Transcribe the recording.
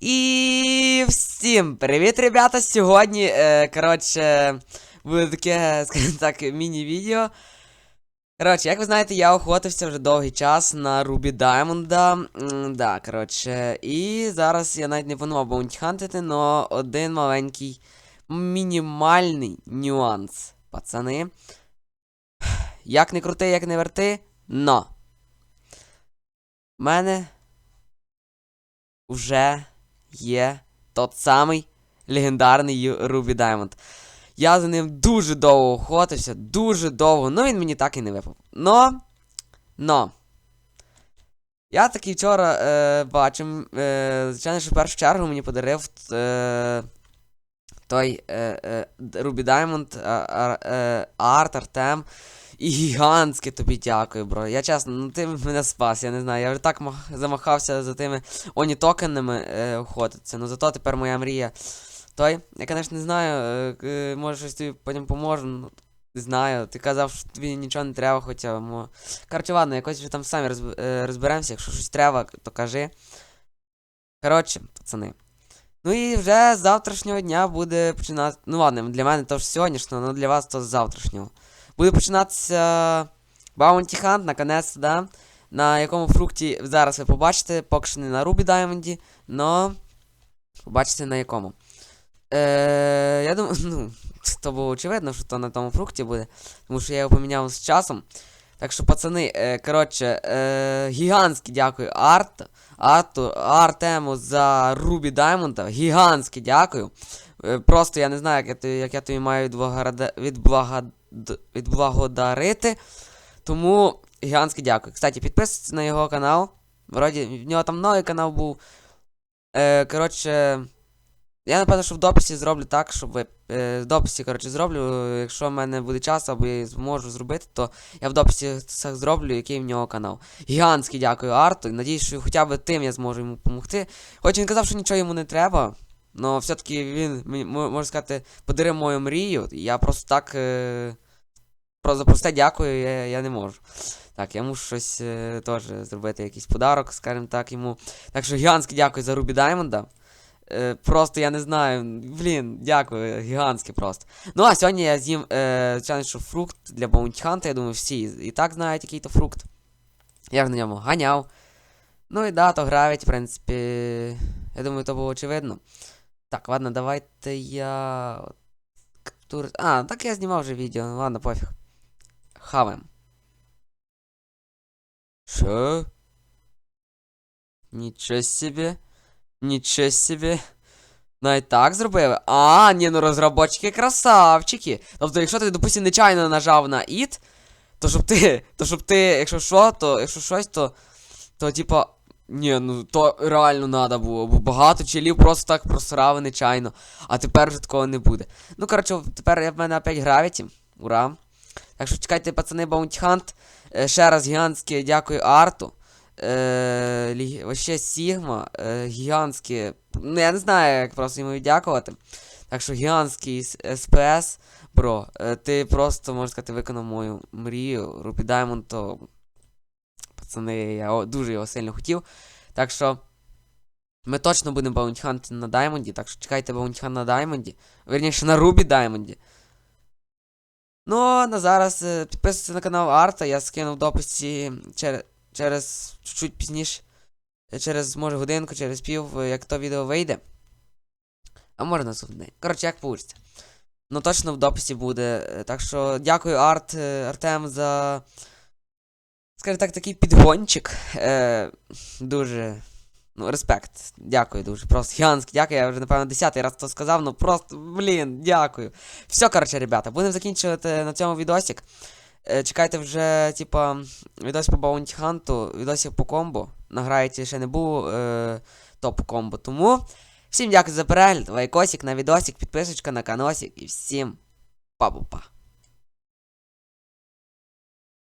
І всім привіт, ребята! Сьогодні, е, коротше, буде таке, скажімо так, міні-відео. Коротше, як ви знаєте, я охотився вже довгий час на Рубі Даймонда. Да, коротше. І зараз я навіть не планував баунтіхантити, но один маленький мінімальний нюанс, пацани. Як не крути, як не верти, но. В мене вже є тот самий легендарний Рубі Даймонд. Я за ним дуже довго охотився, дуже довго, ну він мені так і не випав. Но. Но. Я таки вчора е, бачив, е, звичайно, що в першу чергу мені подарив е, той е, е, Рубі Даймонд, а, е, Арт, Артем. І гігантське тобі дякую, бро. Я чесно, ну ти мене спас, я не знаю. Я вже так мах- замахався за тими оні токенами е, охотитися. Ну зато тепер моя мрія. Той, я, звісно, не знаю, е, е, може щось тобі потім поможе. Ну, не знаю. Ти казав, що тобі нічого не треба, хоча. Мо... Коротше, ладно, якось вже там самі розб... е, розберемося. Якщо щось треба, то кажи. Коротше, пацани. Ну і вже з завтрашнього дня буде починати. Ну ладно, для мене то ж сьогоднішнього, але для вас то з завтрашнього. Буде починатися Bounty Hunt, наконець, да? На якому фрукті зараз ви побачите, поки що не на Рубі Даймонді, но побачите на якому. Е, я думаю, ну, то було очевидно, що то на тому фрукті буде, тому що я його поміняв з часом. Так що, пацани, е, коротше, е, гігантське дякую Арт, Арту, Артему за Рубі Даймонда. Гігантське дякую. Е, просто я не знаю, як я, як я тобі маю відблагода- відблага- д- відблагодарити. Тому гігантське дякую. Кстати, підписуйтесь на його канал. Вроді, в нього там новий канал був. Е, коротше, я напевно, що в дописі зроблю так, щоб ви. Е, в дописі, коротше, зроблю. Якщо в мене буде час, або я зможу зробити, то я в дописі зроблю, який в нього канал. Гігантське дякую Арту. Надіюсь, що хоча б тим я зможу йому допомогти. Хоч він казав, що нічого йому не треба. Но все-таки він, можна сказати, подарив мою мрію. Я просто так. Е, про за дякую, я, я не можу. Так, я мушу щось е, теж зробити, якийсь подарок, скажімо так, йому. Так що гігантське дякую за Рубі Даймонда. Е, просто я не знаю. Блін, дякую, гігантське просто. Ну, а сьогодні я з'їм, звичайно, що фрукт для Bounty Hunt, я думаю, всі і так знають, який то фрукт. Я ж на ньому ганяв. Ну і да, то гравіть, в принципі. Я думаю, то було очевидно. Так, ладно, давайте я. от, Каптур... А, так я знімав вже відео, ну ладно, пофіг. Хаваем. Що? Нічого собі. Нічого собі. Навіть так зробили? А, ні, ну розробочики красавчики. Тобто, якщо ти, допустим, нечайно нажав на IT, то щоб ти. То щоб ти, якщо що, то якщо щось, то. То типа. Ні, ну то реально надо було, бо багато челів просто так просрали нечайно. А тепер вже такого не буде. Ну, коротше, тепер в мене опять гравіті. Ура. Так що чекайте, пацани, Bounty Hunt. Е, ще раз гігантське дякую Арту. Е, лі... Вообще Сігма. Е, гігантське. Ну, я не знаю, як просто йому віддякувати. Так що гігантський СПС, бро, е, ти просто, можна сказати, виконав мою мрію. Рубі Даймонд, то. Пацани, я дуже його сильно хотів. Так що. Ми точно будемо Bounty на Даймонді, так що чекайте Hunt на Даймонді. Верніше на Рубі Даймонді. Ну, а на зараз е, підписуйтесь на канал Арта, я скинув дописі через, через чуть-чуть пізніше. е, Через, може, годинку, через пів, е, як то відео вийде. А може наступний день. Коротше, як вийде. Ну точно в дописі буде. Так що дякую Арт, Артем за. Скажімо так, такий підгончик. Е, дуже. Ну, респект. Дякую дуже. Просто гігантський дякую. Я вже, напевно, десятий раз то сказав, ну просто, блін, дякую. Все, коротше, ребята, будемо закінчувати на цьому відосик. Е, чекайте вже, типа, відос по Bounty Hunt, відосик по комбо. На граєті ще не був е, топ комбо. Тому всім дякую за перегляд, лайкосик на відосик, підписочка на каносик і всім па-па-па.